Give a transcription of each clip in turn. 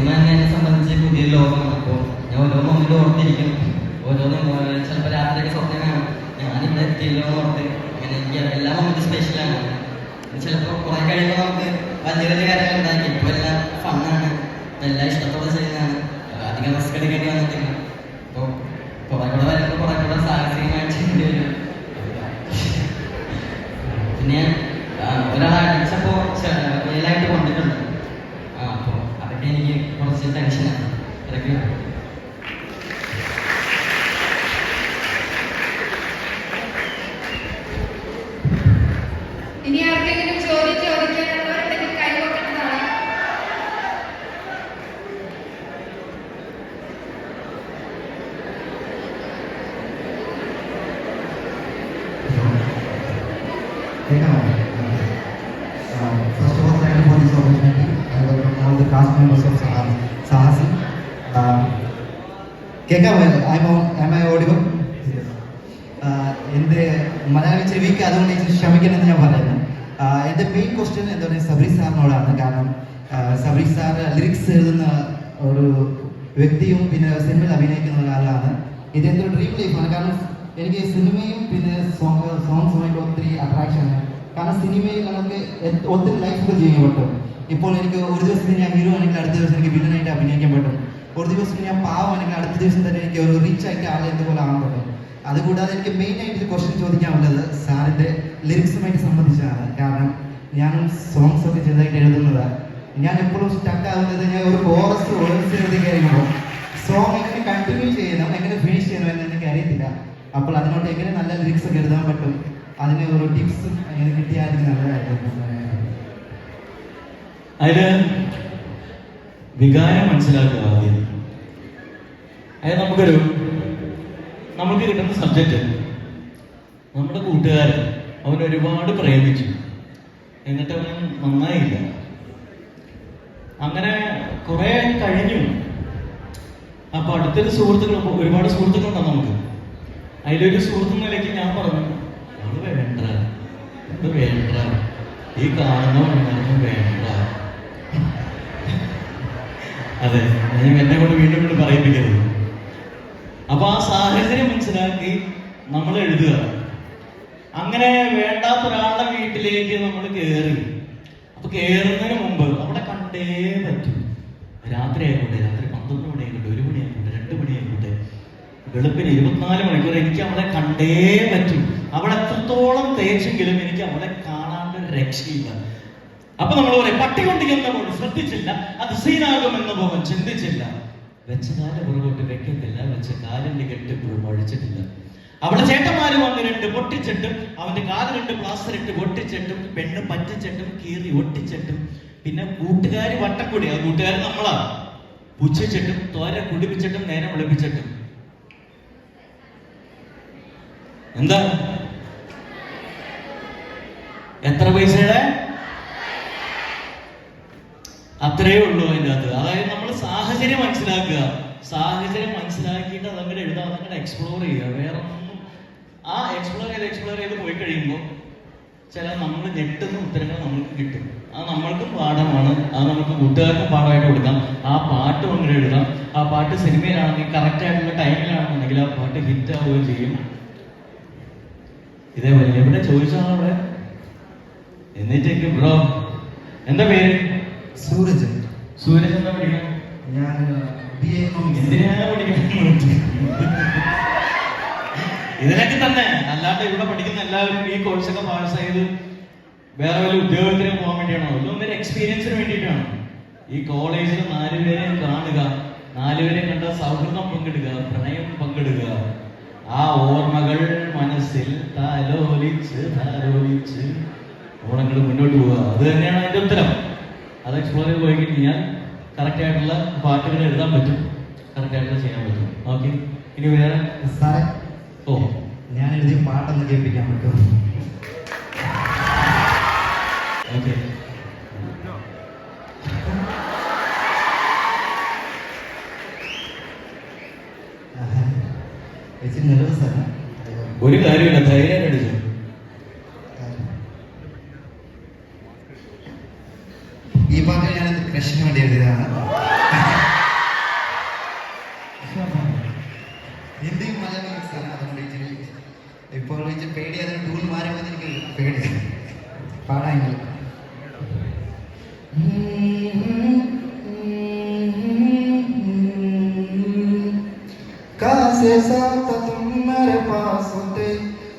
Cinema തന്നെ എന്നെ സംബന്ധിച്ച് പുതിയ ലോകമാണ് അപ്പോൾ ഞാൻ ഓരോ മൊമെന്റ് ഓർത്തിരിക്കും. ഓരോന്നും ചിലപ്പോൾ രാത്രിയൊക്കെ സ്വപ്നം കാണും. ഞാനിവിടെ എത്തിയല്ലോ എന്ന് ഓർത്ത് അങ്ങനെ എനിക്ക് എല്ലാ മൊമെന്റും സ്പെഷ്യലാണ് ചിലപ്പോൾ കുറെ കഴിയുമ്പോൾ നമുക്ക് വലിയ വലിയ കാര്യങ്ങൾ ഉണ്ടാക്കി. ഇപ്പോൾ എല്ലാം ഫണ്ണാണ് എല്ലാം ഇഷ്ടത്തോടെ ചെയ്യുന്നതാണ് അധികം റിസ്ക് എടുക്കേണ്ടി വന്നിട്ടില്ല. അപ്പോൾ കുറെ കൂടെ വരുമ്പോൾ കുറെ കൂടെ സാഹസികമായിട്ട് ചെയ്യേണ്ടി വരും. പിന്നെ ഒരാളെ അടിച്ചപ്പോൾ റിയലായിട്ട് കൊണ്ടിട്ടുണ്ട്. എനിക്ക് കുറച്ച് ടെൻഷനാണ് ഇടയ്ക്ക് ഇനി ആർക്കെങ്കിലും ചോദ്യം ചോദിക്കാനുള്ളവരുണ്ടെങ്കിൽ കൈവക്കേണ്ടതാണ് Uh, കേൾക്കാമോ ആം ഐ ഓഡിബിൾ എന്റെ മലയാളം ചെവിക്ക് അതുകൊണ്ട് ഇച്ചിരി ക്ഷമിക്കണമെന്ന് ഞാൻ പറയുന്നു. എന്റെ മെയിൻ ക്വസ്റ്റ്യൻ എന്താ പറയുക സബരി സാറിനോടാണ്. കാരണം സബരി സാർ ലിറിക്സ് എഴുതുന്ന ഒരു വ്യക്തിയും പിന്നെ സിനിമയിൽ അഭിനയിക്കുന്ന ഒരാളാണ് ഇത് എന്റെ ഡ്രീം ലൈഫാണ് കാരണം എനിക്ക് സിനിമയും പിന്നെ സോങ് സോങ്സുമായിട്ട് ഒത്തിരി അട്രാക്ഷനാണ് കാരണം സിനിമയിൽ നമുക്ക് ഒത്തിരി ലൈഫൊക്കെ ചെയ്യാൻ പറ്റും. ഇപ്പോൾ എനിക്ക് ഒരു ദിവസം ഞാൻ ഹീറോ ആണെങ്കിൽ അടുത്ത ദിവസം എനിക്ക് വില്ലനായിട്ട് അഭിനയിക്കാൻ പറ്റും. ഒരു ദിവസം ഞാൻ പാവമാണെങ്കിൽ അടുത്ത ദിവസം തന്നെ എനിക്ക് ഒരു റിച്ച് ആയിട്ട് ആളെ എന്തുപോലെ ആണല്ലോ അതുകൂടാതെ എനിക്ക് മെയിൻ ആയിട്ട് ക്വസ്റ്റ്യൻ ചോദിക്കാനുള്ളത് സാറിന്റെ ലിറിക്സുമായിട്ട് സംബന്ധിച്ചാണ്. കാരണം ഞാനും സോങ്സ് ഒക്കെ ചെറുതായിട്ട് എഴുതുന്നതാണ് ഞാൻ എപ്പോഴും സ്റ്റക്ക് ആകുന്നത് ഞാൻ ഒരു കോറസ് വേർഡ്സ് എഴുതി കഴിയുമ്പോൾ സോങ് എങ്ങനെ കണ്ടിന്യൂ ചെയ്യണം എങ്ങനെ ഫിനിഷ് ചെയ്യണം എന്ന് എനിക്ക് അറിയത്തില്ല. അപ്പോൾ അതിനോട്ട് എങ്ങനെ നല്ല ലിറിക്സ് ഒക്കെ എഴുതാൻ പറ്റും അതിന് ഒരു ടിപ്സ് എങ്ങനെ കിട്ടിയാലും നല്ലതായിരുന്നു അതിൽ വികാരം മനസ്സിലാക്കുക ആദ്യം. അതായത് നമുക്കൊരു നമുക്ക് കിട്ടുന്ന സബ്ജക്റ്റ് നമ്മുടെ കൂട്ടുകാരൻ. അവൻ ഒരുപാട് പ്രേമിച്ചു എന്നിട്ട് അവൻ നന്നായില്ല. അങ്ങനെ കുറെ കഴിഞ്ഞു. അപ്പൊ അടുത്തൊരു സുഹൃത്തുക്കൾ ഒരുപാട് സുഹൃത്തുക്കളുണ്ടാവും നമുക്ക്? അതിലൊരു സുഹൃത്തു നിലയ്ക്ക് ഞാൻ പറഞ്ഞു അത് വേണ്ട അത് വേണ്ട ഈ കാണുന്ന അതെ. ഞാൻ എന്നെ കൊണ്ട് വീണ്ടും വീണ്ടും പറയിപ്പിക്കരുത്. അപ്പൊ ആ സാഹചര്യം മനസ്സിലാക്കി നമ്മൾ എഴുതുക. അങ്ങനെ വേണ്ടാത്ത ഒരാളുടെ വീട്ടിലേക്ക് നമ്മൾ കയറി അപ്പൊ കയറുന്നതിന് മുമ്പ് അവിടെ കണ്ടേ പറ്റും. രാത്രി ആയിക്കോട്ടെ രാത്രി പന്ത്രണ്ട് മണി ആയിക്കോട്ടെ ഒരു മണി ആയിക്കോട്ടെ രണ്ട് മണി ആയിക്കോട്ടെ വെളുപ്പിന് ഇരുപത്തിനാല് മണിക്കൂർ എനിക്ക് അവളെ കണ്ടേ പറ്റും. അവളെ എത്രത്തോളം തേച്ചെങ്കിലും എനിക്ക് അവളെ കാണാണ്ട് രക്ഷയില്ല. അപ്പൊ നമ്മൾ പറയും പട്ടി കൊണ്ടിരിക്കുന്ന പോലും ശ്രദ്ധിച്ചില്ല. അത് സീനാകുമെന്ന് പോകാൻ ചിന്തിച്ചില്ല. വെച്ച കാല പുറകോട്ട് വെക്കത്തില്ല വെച്ച കാലിന്റെ കെട്ടിപ്പോഴും അഴിച്ചിട്ടില്ല. അവിടെ ചേട്ടന്മാര് വന്നിട്ടുണ്ട് പൊട്ടിച്ചിട്ടും അവന്റെ കാൽ പ്ലാസ്റ്റർ ഇട്ട് പൊട്ടിച്ചിട്ടും പെണ്ണ് പറ്റിച്ചിട്ടും കീറി ഒട്ടിച്ചിട്ടും പിന്നെ കൂട്ടുകാര് വട്ടക്കൂടി. ആ കൂട്ടുകാർ നമ്മളാ. പുച്ഛിച്ചിട്ടും തോര കുടിപ്പിച്ചിട്ടും നേരം വിളിപ്പിച്ചിട്ടും. എന്താ? എത്ര പൈസയുടെ? അത്രയേ ഉള്ളൂ അതിന്റെ അകത്ത്. അതായത് നമ്മൾ സാഹചര്യം മനസ്സിലാക്കുക. സാഹചര്യം മനസ്സിലാക്കിയിട്ട് അതങ്ങനെ എഴുതാം അതങ്ങനെ എക്സ്പ്ലോർ ചെയ്യുക. വേറെ ഒന്നും ആ എക്സ്പ്ലോർ ചെയ്ത് എക്സ്പ്ലോർ ചെയ്ത് പോയി കഴിയുമ്പോൾ ചില നമ്മൾ ഞെട്ടുന്ന ഉത്തരങ്ങൾ നമുക്ക് കിട്ടും. അത് നമ്മൾക്കും പാഠമാണ്. അത് നമുക്ക് കൂട്ടുകാർക്കും പാഠമായിട്ട് കൊടുക്കാം. ആ പാട്ട് അങ്ങനെ എഴുതാം. ആ പാട്ട് സിനിമയിലാണെങ്കിൽ കറക്റ്റ് ആയിട്ടുള്ള ടൈമിലാണെന്നുണ്ടെങ്കിൽ ആ പാട്ട് ഹിറ്റ് ആവുകയും ചെയ്യും. ഇതേപോലെ എവിടെ ചോദിച്ചാണ് എന്നിട്ടേക്ക് ബ്രോ എന്താ പേര്? സൂരജ് സൂരജ് എന്താ പഠിക്കണം ഞാൻ ബി എ ഇതിനൊക്കെ തന്നെ. അല്ലാണ്ട് ഇവിടെ പഠിക്കുന്ന എല്ലാവരും ഈ കോഴ്സൊക്കെ പാസ് ചെയ്ത് വേറെ വല്ല ഉദ്യോഗത്തിന് പോകാൻ വേണ്ടിയാണോ? ഇതൊന്നും ഒരു എക്സ്പീരിയൻസിന് വേണ്ടിയിട്ടാണ്. ഈ കോളേജിൽ നാലുപേരെ കാണുക. നാലുപേരെ കണ്ട സൗഹൃദം പങ്കിടുക പ്രണയം പങ്കിടുക. ആ ഓർമ്മകൾ മനസ്സിൽ താലോലിച്ച് താലോലിച്ച് ഓണങ്ങൾ മുന്നോട്ട് പോവുക. അത് തന്നെയാണ് അതിന്റെ ഉത്തരം. അത് എക്സ്പ്ലോർ ചെയ്ത് പോയി കഴിഞ്ഞാൽ കറക്റ്റ് ആയിട്ടുള്ള പാട്ടുകൾ എഴുതാൻ പറ്റും. കറക്റ്റ് ആയിട്ടുള്ള ചെയ്യാൻ പറ്റും. ഓക്കെ ഇനി വേറെ? സാറേ ഓ. ഞാൻ എഴുതിയ പാട്ടൊന്ന് കേൾപ്പിക്കാൻ പറ്റുമോ? ഓക്കെ ഒരു കാര്യമില്ല ധൈര്യം ಪ್ರಶ್ನೆ ಮಾಡಿದ್ದೀರಾ എന്തെയും പറയാൻ എനിക്ക് സ്ഥലം അതുകൊണ്ട് ഇച്ചിരി ഇപ്പോൾ ഇച്ചിരി പേടി അതിന് ടൂൾ മാറിയപ്പോൾ എനിക്ക് പേടി പാടാൻ कासे साथ तुम मेरे पास होते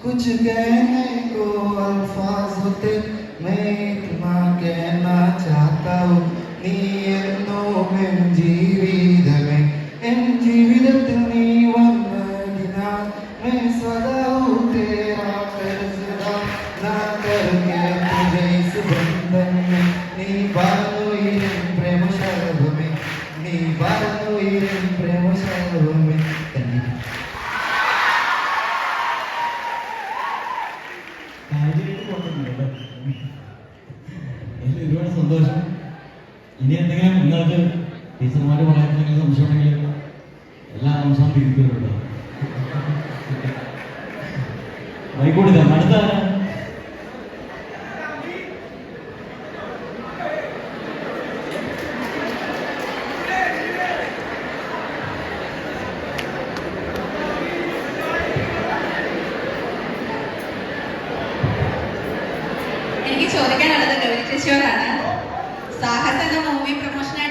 कुछ कहने को अल्फाज होते मैं इतना कहना चाहता हूँ നീ എന്നും എൻ ജീവിതമേ എൻ ജീവിതത്തിൽ നീ വന്നതിനാൽ മേ സദാവും തേരാ കരുസദാ നാ കരുകേ തുജൈ സുബന്ധൻ നീ ബാലുയിരൻ പ്രേമ ശരഭമേ നീ ബാലുയിരൻ പ്രേമ ശരഭമേ തന്നെ കാര്യമായിട്ട് കൊണ്ടുവന്നില്ല ഒരുപാട് സന്തോഷം. ഇനി എന്തെങ്കിലും നിങ്ങൾക്ക് ടീച്ചർമാർ പറയാൻ എന്തെങ്കിലും സംശയം ഉണ്ടെങ്കിൽ എല്ലാ സംശയം തിരിക്കുന്നുണ്ടോ വൈകൂടി അടുത്ത? എനിക്ക് ചോദിക്കാനുള്ളത് ഗൗരി ചേച്ചിയോടാണ് సహజన భూమి ప్రమోషన్